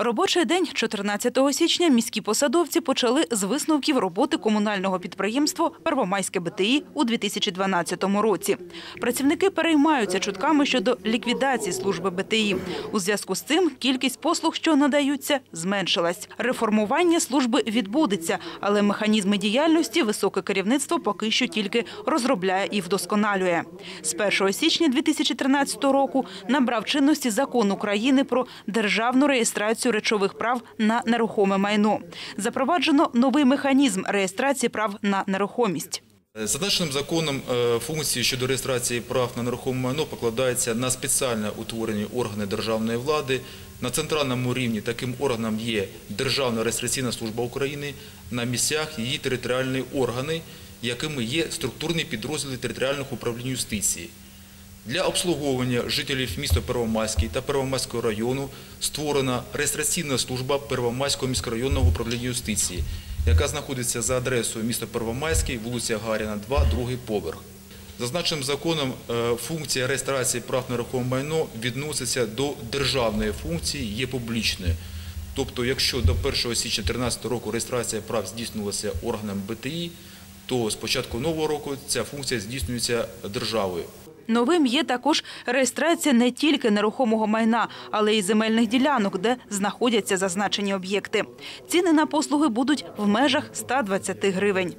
Робочий день 14 січня міські посадовці почали з висновків роботи комунального підприємства Первомайське БТІ у 2012 році. Працівники переймаються чутками щодо ліквідації служби БТІ. У зв'язку з цим кількість послуг, що надаються, зменшилась. Реформування служби відбудеться, але механізми діяльності високе керівництво поки що тільки розробляє і вдосконалює. З 1 січня 2013 року набрав чинності закон України про державну реєстрацію речових прав на нерухоме майно. Запроваджено новий механізм реєстрації прав на нерухомість. Зазначеним законом е, функції щодо реєстрації прав на нерухоме майно покладаються на спеціально утворені органи державної влади. На центральному рівні таким органом є Державна реєстраційна служба України, на місцях її територіальні органи, якими є структурні підрозділи територіальних управлінь юстиції. Для обслуговування жителів міста Первомайський та Первомайського району створена реєстраційна служба Первомайського міськрайонного управління юстиції, яка знаходиться за адресою міста Первомайський, вулиця Гаріна, 2, другий поверх. Зазначеним законом е, функція реєстрації прав на нерухоме майно відноситься до державної функції, є публічною. Тобто, якщо до 1 січня 2013 року реєстрація прав здійснювалася органом БТІ, то з початку нового року ця функція здійснюється державою. Новим є також реєстрація не тільки нерухомого майна, але й земельних ділянок, де знаходяться зазначені об'єкти. Ціни на послуги будуть в межах 120 гривень.